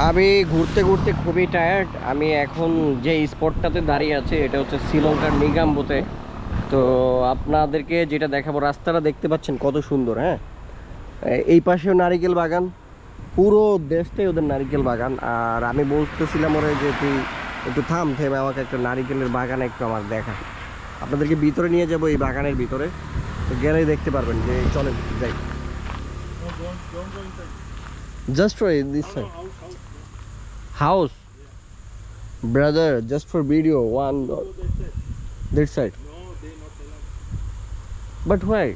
আমি ঘুরতে ঘুরতে খুবই টায়ার্ড আমি এখন যে স্পটটাতে দাঁড়িয়ে আছি, এটা হচ্ছে শ্রীলঙ্কার নিগাম্বুতে। তো আপনাদেরকে যেটা দেখাবো, রাস্তাটা দেখতে পাচ্ছেন কত সুন্দর হ্যাঁ? এই পাশেও নারিকেল বাগান, পুরো দেশটাই ওদের নারিকেল বাগান। আর আমি বলতেছিলাম ওরে যে তুই একটু থাম, থেমে আমাকে একটা নারিকেলের বাগান একটু আমার দেখা। আপনাদেরকে ভিতরে নিয়ে যাব এই বাগানের ভিতরে। তো গেলেই দেখতে পারবেন যে চলে যাই। No. Just for this No, no, house, house. house brother just for video one that side. that side No, they not allowed. but why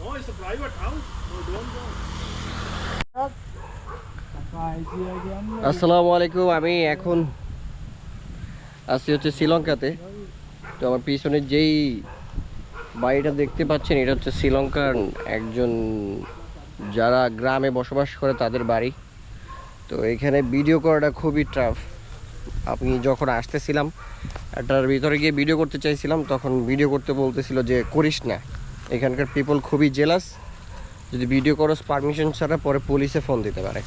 No, it's a private house. No, don't go. আসসালামু আলাইকুম আমি এখন আছি হচ্ছে শ্রীলঙ্কাতে তো আমার পিছনে যেই বাড়িটা দেখতে পাচ্ছেন এটা হচ্ছে শ্রীলঙ্কার একজন যারা গ্রামে বসবাস করে তাদের বাড়ি। তো এখানে ভিডিও করাটা খুবই টাফ আপনি যখন আসতেছিলাম এটার ভিতরে গিয়ে ভিডিও করতে চাইছিলাম, তখন ভিডিও করতে বলতেছিল যে, করিস না। এখানকার পিপল খুবই জেলাস যদি ভিডিও করস পারমিশন ছাড়া পরে পুলিশে ফোন দিতে পারে।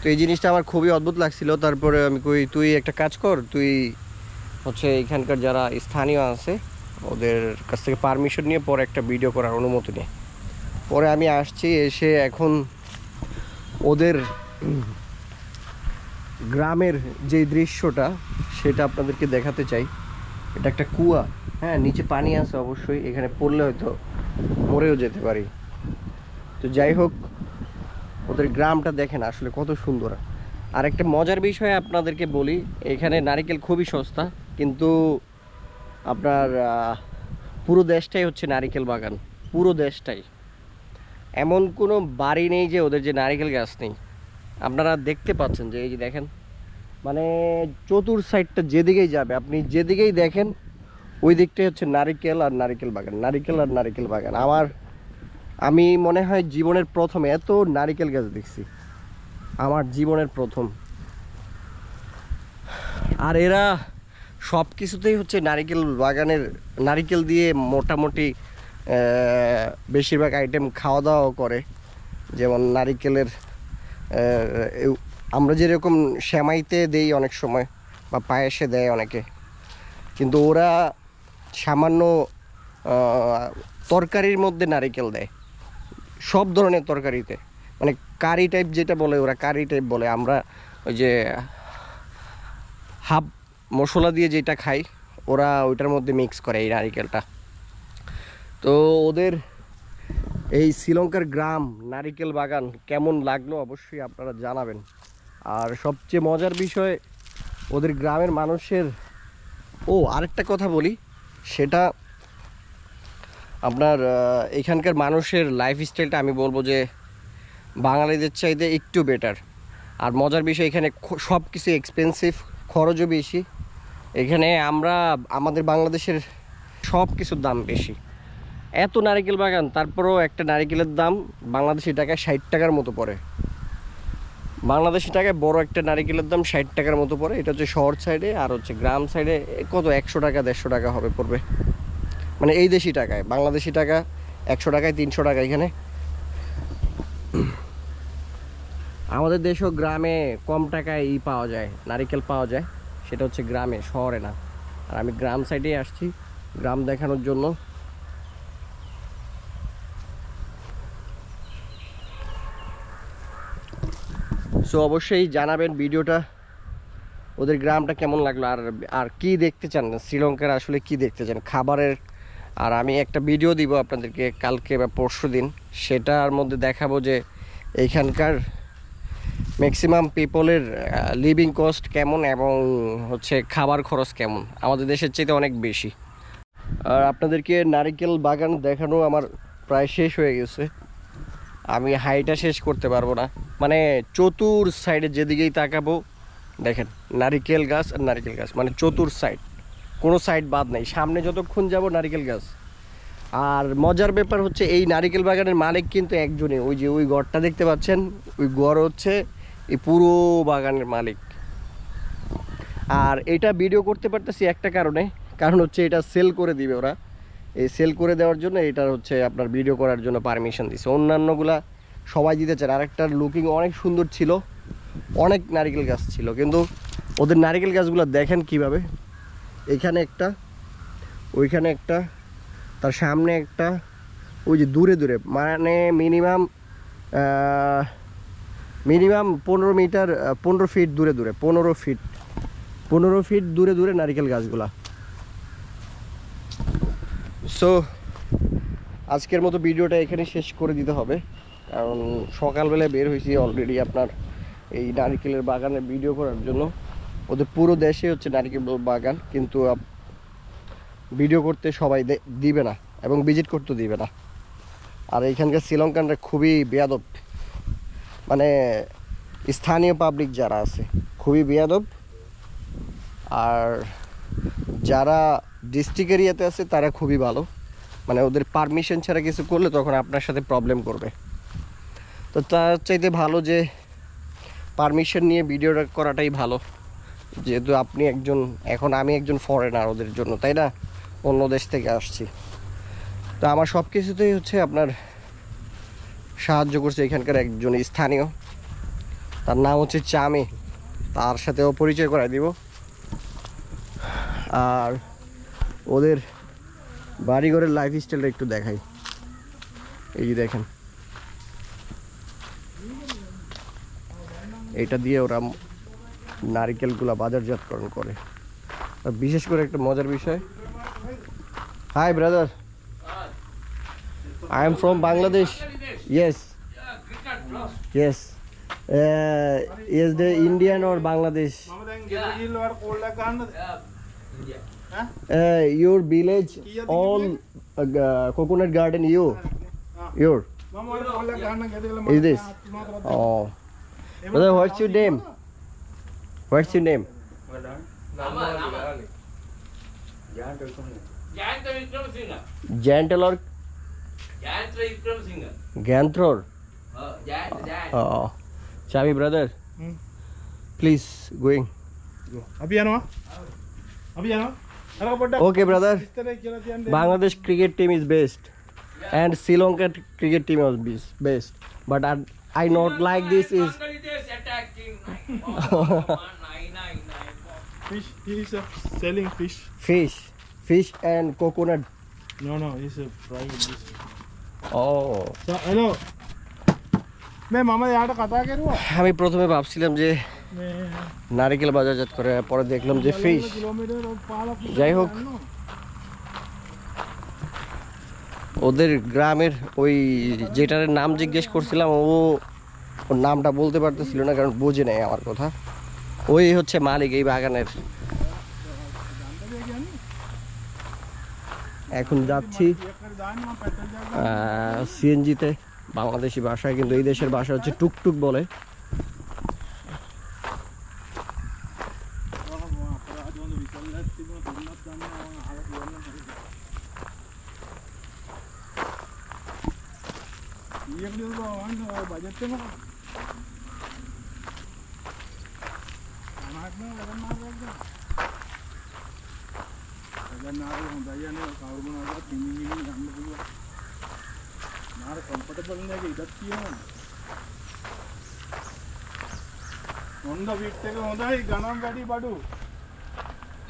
তো এই জিনিসটা আমার খুবই অদ্ভুত লাগছিল। তারপরে আমি কই, তুই একটা কাজ কর, তুই হচ্ছে এখানকার যারা স্থানীয় আছে, ওদের কাছ থেকে পারমিশন নিয়ে পরে একটা ভিডিও করার অনুমতি নেই পরে আমি আসছি, এসে এখন ওদের গ্রামের যে দৃশ্যটা, সেটা আপনাদেরকে দেখাতে চাই। এটা একটা কুয়া। হ্যাঁ নিচে পানি আছে অবশ্যই, এখানে পড়লে হয়তো মরেও যেতে পারি। তো যাই হোক, ওদের গ্রামটা দেখেন আসলে কত সুন্দর। আর একটা মজার বিষয় আপনাদেরকে বলি, এখানে নারিকেল খুবই সস্তা, কিন্তু আপনার পুরো দেশটাই হচ্ছে নারিকেল বাগান। পুরো দেশটাই। এমন কোনো বাড়ি নেই যে ওদের যে নারিকেল গাছ নেই। আপনারা দেখতে পাচ্ছেন যে, এই যে দেখেন মানে চতুর সাইডটা যেদিকেই যাবে, আপনি যেদিকেই দেখেন, ওই দিকটাই হচ্ছে নারিকেল আর নারিকেল বাগান, নারিকেল আর নারিকেল বাগান। আমার, আমি মনে হয় জীবনের প্রথম এত নারিকেল গাছ দেখছি। আমার জীবনের প্রথম। আর এরা সব কিছুতেই হচ্ছে নারিকেল বাগানের, নারিকেল দিয়ে মোটামুটি বেশিরভাগ আইটেম খাওয়া দাওয়াও করে। যেমন নারিকেলের আমরা যেরকম শ্যামাইতে দেই অনেক সময়, বা পায়েসে দেয় অনেকে। কিন্তু ওরা সামান্য তরকারির মধ্যে নারিকেল দেয়। সব ধরনের তরকারিতে। মানে কারি টাইপ যেটা বলে, ওরা কারি টাইপ বলে। আমরা ওই যে হাফ মশলা দিয়ে যেটা খাই, ওরা ওইটার মধ্যে মিক্স করে এই নারিকেলটা। তো ওদের এই শ্রীলঙ্কার গ্রাম নারিকেল বাগান কেমন লাগল অবশ্যই আপনারা জানাবেন। আর সবচেয়ে মজার বিষয়, ওদের গ্রামের মানুষের, ও আরেকটা কথা বলি, সেটা আপনার এখানকার মানুষের লাইফ স্টাইলটা আমি বলব যে বাঙালিদের চাইতে একটু বেটার আর মজার বিষয়, এখানে সব কিছু এক্সপেন্সিভ খরচও বেশি। এখানে আমরা, আমাদের বাংলাদেশের সব কিছুর দাম বেশি। এত নারিকেল বাগান, তারপরেও একটা নারিকেলের দাম বাংলাদেশি টাকায় ষাট টাকার মতো পড়ে। বাংলাদেশি টাকায় বড় একটা নারিকেলের দাম ষাট টাকার মতো পড়ে। এটা হচ্ছে শহর সাইডে আর হচ্ছে গ্রাম সাইডে কত? একশো টাকা, দেড়শো টাকা হবে পড়বে। মানে এই দেশি টাকায়, বাংলাদেশি টাকা একশো টাকায়, তিনশো টাকা এখানে। আমাদের দেশেও গ্রামে কম টাকায় ই পাওয়া যায়, নারিকেল পাওয়া যায়। সেটা হচ্ছে গ্রামে, শহরে না। আর আমি গ্রাম সাইডেই আসছি, গ্রাম দেখানোর জন্য। সো অবশ্যই জানাবেন ভিডিওটা, ওদের গ্রামটা কেমন লাগল, আর আর কি দেখতে চান, শ্রীলঙ্কার আসলে কি দেখতে চান, খাবারের, আর আমি একটা ভিডিও দিব আপনাদেরকে কালকে বা পরশু দিন, সেটার মধ্যে দেখাবো যে এইখানকার ম্যাক্সিমাম পিপলের লিভিং কস্ট কেমন এবং হচ্ছে খাবার খরচ কেমন, আমাদের দেশের চাইতে অনেক বেশি। আর আপনাদেরকে নারিকেল বাগান দেখানো আমার প্রায় শেষ হয়ে গেছে। আমি হাইটা শেষ করতে পারব না। মানে চতুর সাইডে যেদিকেই তাকাবো, দেখেন, নারিকেল গাছ আর নারিকেল গাছ মানে চতুর সাইড কোনো সাইড বাদ নাই। সামনে যতক্ষণ যাব, নারিকেল গাছ। আর মজার ব্যাপার হচ্ছে, এই নারিকেল বাগানের মালিক কিন্তু একজনই। ওই যে ওই গড়টা দেখতে পাচ্ছেন? ওই গড় হচ্ছে এই পুরো বাগানের মালিক। আর এটা ভিডিও করতে পারতেছি একটা কারণে। কারণ হচ্ছে এটা সেল করে দিবে ওরা। এই সেল করে দেওয়ার জন্য এটার হচ্ছে আপনার ভিডিও করার জন্য পারমিশন দিছে। অন্যান্যগুলা সবাই দিতে চান আরেকটার লুকিং অনেক সুন্দর ছিল। অনেক নারিকেল গাছ ছিল। কিন্তু ওদের নারিকেল গাছগুলো দেখেন কীভাবে? এখানে একটা, ওইখানে একটা, তার সামনে একটা, ওই যে দূরে দূরে মানে মিনিমাম মিনিমাম পনেরো মিটার পনেরো ফিট দূরে দূরে, পনেরো ফিট পনেরো ফিট দূরে দূরে নারিকেল গাছগুলা। সো আজকের মতো ভিডিওটা এখানে শেষ করে দিতে হবে। কারণ সকালবেলায় বের হয়েছি অলরেডি আপনার এই নারিকেলের বাগানের ভিডিও করার জন্য। ওদের পুরো দেশে হচ্ছে নারিকেল বাগান, কিন্তু ভিডিও করতে সবাই দিবে না এবং ভিজিট করতে দিবে না। আর এখানকার শ্রীলঙ্কানরা খুবই বেয়াদব। মানে স্থানীয় পাবলিক যারা আছে, খুবই বেয়াদব। আর যারা ডিস্ট্রিক্ট এরিয়াতে আছে, তারা খুবই ভালো। মানে ওদের পারমিশন ছাড়া কিছু করলে তখন আপনার সাথে প্রবলেম করবে। তো তার চাইতে ভালো যে পারমিশন নিয়ে ভিডিওটা করাটাই ভালো। যেহেতু আপনি একজন, এখন আমি একজন ফরেনার ওদের জন্য, তাই না? অন্য দেশ থেকে আসছি। তো আমার সব কিছুতেই হচ্ছে আপনার সাহায্য করছে এখানকার একজন স্থানীয়। তার নাম হচ্ছে চামি। তার সাথেও পরিচয় করাই দিব। আর ওদের বাড়িঘরের লাইফ স্টাইলটা একটু দেখাই। এই যে দেখেন। এটা দিয়ে ওরা নারিকেলগুলা বাজারজাতকরণ করে। আর বিশেষ করে একটা মজার বিষয়। Hi brother I am from Bangladesh yes yes yes the Indian or Bangladesh Uh, your village all uh, coconut garden you. Your. Is this? oh. Brother what's your name? what's your name? Gentle or Gentle or? Gentle gantror? Oh, oh. chavi brother. Please going. Go. Abhi ano okay brother Bangladesh cricket team is best and Sri Lanka cricket team is best but R I not like this is fish. He is selling fish. Fish, fish and coconut. No, no, he's a frying fish. Oh. So, hello. मैं मामा यार कथा करूँ আমি প্রথমে ভাবছিলাম যে নারিকেল বাজারজাত করে, পরে দেখলাম যে ফিশ যাই হোক, ওদের গ্রামের ওই যেটার নাম জিজ্ঞেস করছিলাম, ও ওর নামটা বলতে পারতেছিল না, কারণ বোঝে নেয় আমার কথা। ওই হচ্ছে মালিক এই বাগানের। এখন যাচ্ছি সিএনজিতে, বাংলাদেশি ভাষায়, কিন্তু এই দেশের ভাষা হচ্ছে টুকটুক বলে। एक दिवस भावान भाजप ते मग महात्मा लग्न मारतात लग्न नारे हुंदायाने कावरून आता तिन्ही गिनी घालून तुला मार कम्फर्टेबल नाही इदत्ती ಒಂದು ಬಿಟ್ಟಿಗೆ ಹೋದ ಈ ಗಣಂ ಗಾಡಿ ಬಾಡು